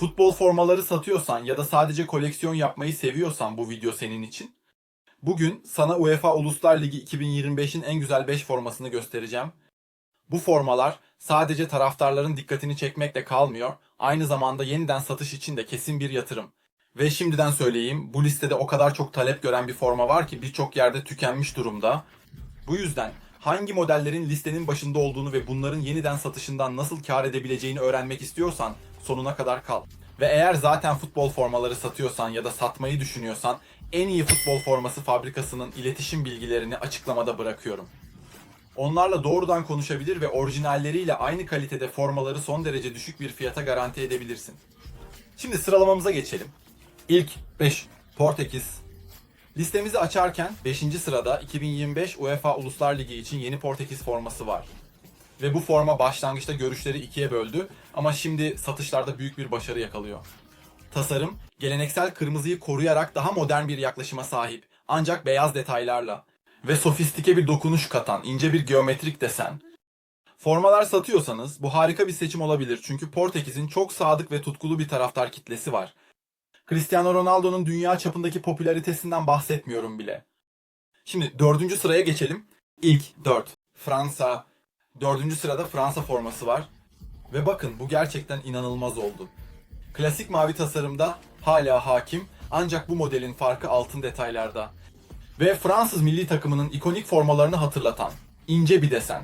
Futbol formaları satıyorsan ya da sadece koleksiyon yapmayı seviyorsan bu video senin için. Bugün sana UEFA Uluslar Ligi 2025'in en güzel 5 formasını göstereceğim. Bu formalar sadece taraftarların dikkatini çekmekle kalmıyor, aynı zamanda yeniden satış için de kesin bir yatırım. Ve şimdiden söyleyeyim, bu listede o kadar çok talep gören bir forma var ki birçok yerde tükenmiş durumda. Bu yüzden hangi modellerin listenin başında olduğunu ve bunların yeniden satışından nasıl kar edebileceğini öğrenmek istiyorsan sonuna kadar kal. Ve eğer zaten futbol formaları satıyorsan ya da satmayı düşünüyorsan en iyi futbol forması fabrikasının iletişim bilgilerini açıklamada bırakıyorum. Onlarla doğrudan konuşabilir ve orijinalleriyle aynı kalitede formaları son derece düşük bir fiyata garanti edebilirsin. Şimdi sıralamamıza geçelim. İlk 5 Portekiz. Listemizi açarken 5. sırada 2025 UEFA Uluslar Ligi için yeni Portekiz forması var. Ve bu forma başlangıçta görüşleri ikiye böldü ama şimdi satışlarda büyük bir başarı yakalıyor. Tasarım, geleneksel kırmızıyı koruyarak daha modern bir yaklaşıma sahip ancak beyaz detaylarla ve sofistike bir dokunuş katan ince bir geometrik desen. Formalar satıyorsanız bu harika bir seçim olabilir çünkü Portekiz'in çok sadık ve tutkulu bir taraftar kitlesi var. Cristiano Ronaldo'nun dünya çapındaki popülaritesinden bahsetmiyorum bile. Şimdi dördüncü sıraya geçelim. İlk dört. Fransa. Dördüncü sırada Fransa forması var. Ve bakın bu gerçekten inanılmaz oldu. Klasik mavi tasarımda hala hakim ancak bu modelin farkı altın detaylarda. Ve Fransız milli takımının ikonik formalarını hatırlatan ince bir desen.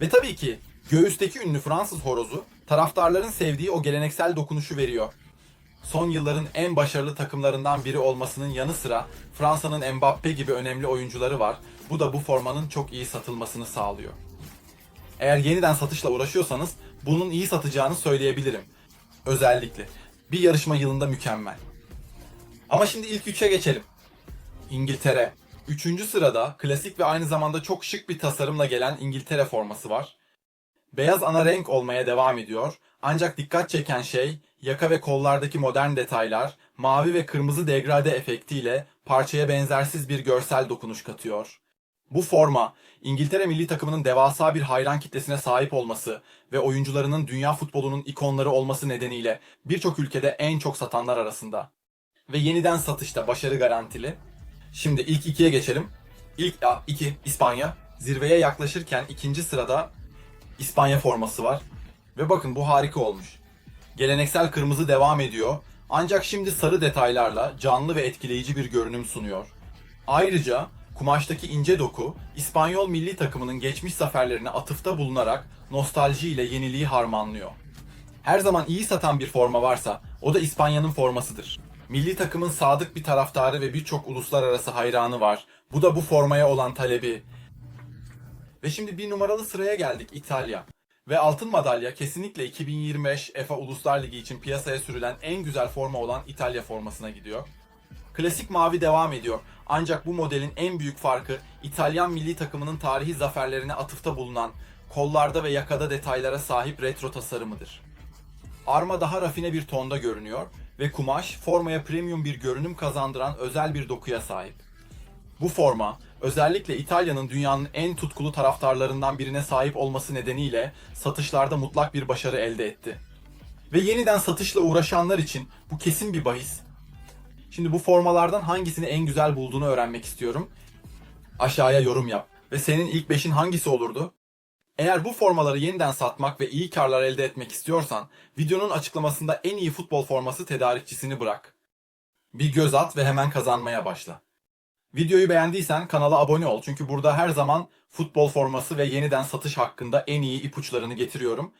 Ve tabii ki göğüsteki ünlü Fransız horozu taraftarların sevdiği o geleneksel dokunuşu veriyor. Son yılların en başarılı takımlarından biri olmasının yanı sıra Fransa'nın Mbappe gibi önemli oyuncuları var. Bu da bu formanın çok iyi satılmasını sağlıyor. Eğer yeniden satışla uğraşıyorsanız bunun iyi satacağını söyleyebilirim. Özellikle bir yarışma yılında mükemmel. Ama şimdi ilk üçe geçelim. İngiltere. Üçüncü sırada klasik ve aynı zamanda çok şık bir tasarımla gelen İngiltere forması var. Beyaz ana renk olmaya devam ediyor. Ancak dikkat çeken şey yaka ve kollardaki modern detaylar, mavi ve kırmızı degrade efektiyle parçaya benzersiz bir görsel dokunuş katıyor. Bu forma, İngiltere milli takımının devasa bir hayran kitlesine sahip olması ve oyuncularının dünya futbolunun ikonları olması nedeniyle birçok ülkede en çok satanlar arasında. Ve yeniden satışta başarı garantili. Şimdi ilk ikiye geçelim. İlk 2 İspanya. Zirveye yaklaşırken ikinci sırada İspanya forması var. Ve bakın bu harika olmuş. Geleneksel kırmızı devam ediyor. Ancak şimdi sarı detaylarla canlı ve etkileyici bir görünüm sunuyor. Ayrıca kumaştaki ince doku İspanyol milli takımının geçmiş zaferlerine atıfta bulunarak nostalji ile yeniliği harmanlıyor. Her zaman iyi satan bir forma varsa o da İspanya'nın formasıdır. Milli takımın sadık bir taraftarı ve birçok uluslararası hayranı var. Bu da bu formaya olan talebi. Ve şimdi bir numaralı sıraya geldik İtalya. Ve altın madalya kesinlikle 2025 EFA Uluslar Ligi için piyasaya sürülen en güzel forma olan İtalya formasına gidiyor. Klasik mavi devam ediyor. Ancak bu modelin en büyük farkı İtalyan milli takımının tarihi zaferlerine atıfta bulunan kollarda ve yakada detaylara sahip retro tasarımıdır. Arma daha rafine bir tonda görünüyor ve kumaş formaya premium bir görünüm kazandıran özel bir dokuya sahip. Bu forma özellikle İtalya'nın dünyanın en tutkulu taraftarlarından birine sahip olması nedeniyle satışlarda mutlak bir başarı elde etti. Ve yeniden satışla uğraşanlar için bu kesin bir bahis. Şimdi bu formalardan hangisini en güzel bulduğunu öğrenmek istiyorum. Aşağıya yorum yap. Ve senin ilk beşin hangisi olurdu? Eğer bu formaları yeniden satmak ve iyi karlar elde etmek istiyorsan, videonun açıklamasında en iyi futbol forması tedarikçisini bırak. Bir göz at ve hemen kazanmaya başla. Videoyu beğendiysen kanala abone ol çünkü burada her zaman futbol forması ve yeniden satış hakkında en iyi ipuçlarını getiriyorum.